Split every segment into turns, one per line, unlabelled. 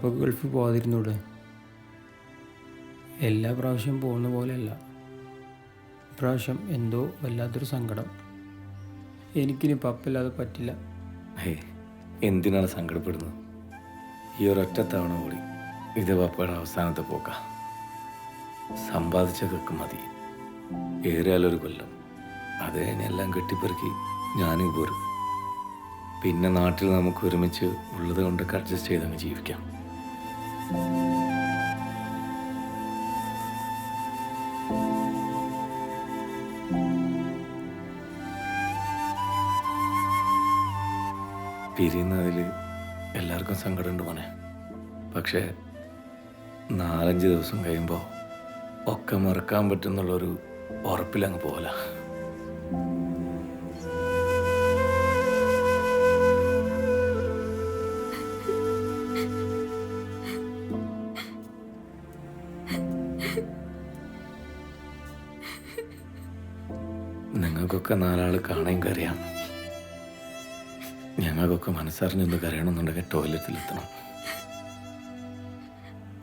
പാപ്പ ഗൾഫിൽ പോകാതിരുന്നൂടെ എല്ലാ പ്രാവശ്യം പോകുന്ന പോലെയല്ല. ഇപ്രാവശ്യം എന്തോ വല്ലാത്തൊരു സങ്കടം. എനിക്കിനി പപ്പില്ലാതെ പറ്റില്ല.
എന്തിനാണ് സങ്കടപ്പെടുന്നത്? ഈ ഒരൊറ്റ തവണ കൂടി ഇത് പപ്പയുടെ അവസാനത്തെ പോക്ക. സമ്പാദിച്ചതൊക്കെ മതി. ഏറിയാലൊരു കൊല്ലം. അത് എല്ലാം കെട്ടിപ്പെറുക്കി ഞാനും പോരും. പിന്നെ നാട്ടിൽ നമുക്ക് ഒരുമിച്ച് ഉള്ളത് കൊണ്ടൊക്കെ അഡ്ജസ്റ്റ് ചെയ്തങ്ങ് ജീവിക്കാം. പിരിയുന്നതിൽ എല്ലാവർക്കും സങ്കടമുണ്ട് മോനെ. പക്ഷേ നാലഞ്ച് ദിവസം കഴിയുമ്പോൾ ഒക്കെ മറക്കാൻ പറ്റുന്നുള്ളൊരു ഉറപ്പിലങ്ങ് പോകല നിങ്ങൾക്കൊക്കെ നാലാൾ കാണേം കറിയാം ഞങ്ങൾക്കൊക്കെ മനസ്സറിഞ്ഞൊന്ന് കരയണമെന്നുണ്ടെങ്കിൽ ടോയ്ലറ്റിലെത്തണം.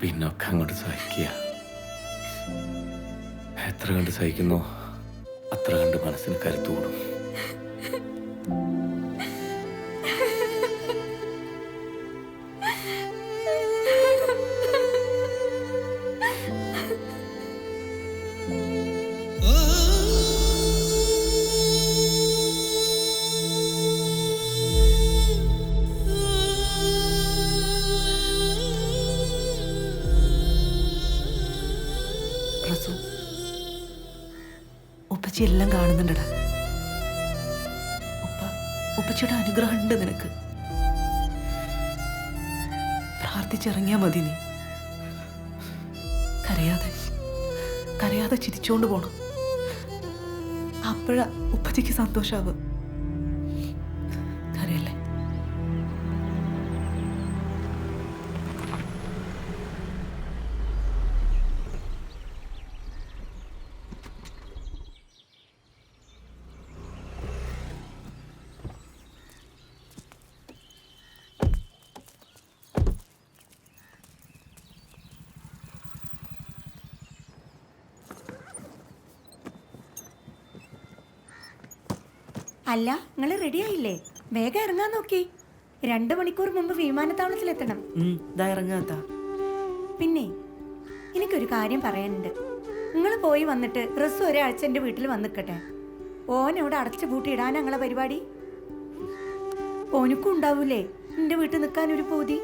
പിന്നൊക്കെ അങ്ങോട്ട് സഹിക്കുക. എത്ര കണ്ട് സഹിക്കുന്നോ അത്ര കണ്ട് മനസ്സിന് കരുത്തു കൂടും.
ഉപ്പച്ചി എല്ലാം കാണുന്നുണ്ടടാ. ഉപ്പ ഉപ്പച്ചിയുടെ അനുഗ്രഹം ഉണ്ട് നിനക്ക്. പ്രാർത്ഥിച്ചിറങ്ങിയാ മതി നീ. കരയാതെ കരയാതെ ചിരിച്ചോണ്ട് പോണം. അപ്പോഴാ ഉപ്പച്ചിക്ക് സന്തോഷാവും
അല്ല നിങ്ങൾ റെഡി ആയില്ലേ? വേഗം ഇറങ്ങാൻ നോക്കി. രണ്ടു മണിക്കൂർ മുമ്പ് വിമാനത്താവളത്തിലെത്തണം.
എത്തണം ഇറങ്ങാത്താ
പിന്നെ എനിക്കൊരു കാര്യം പറയാനുണ്ട്. നിങ്ങൾ പോയി വന്നിട്ട് റസ് ഒരാഴ്ച എന്റെ വീട്ടിൽ വന്നിക്കട്ടെ. ഓനവിടെ അടച്ചു പൂട്ടി ഇടാൻ ഞങ്ങളെ പരിപാടി? ഓനക്കും ഉണ്ടാവൂലേ? എന്റെ വീട്ടിൽ നിൽക്കാൻ ഒരു പൂതി.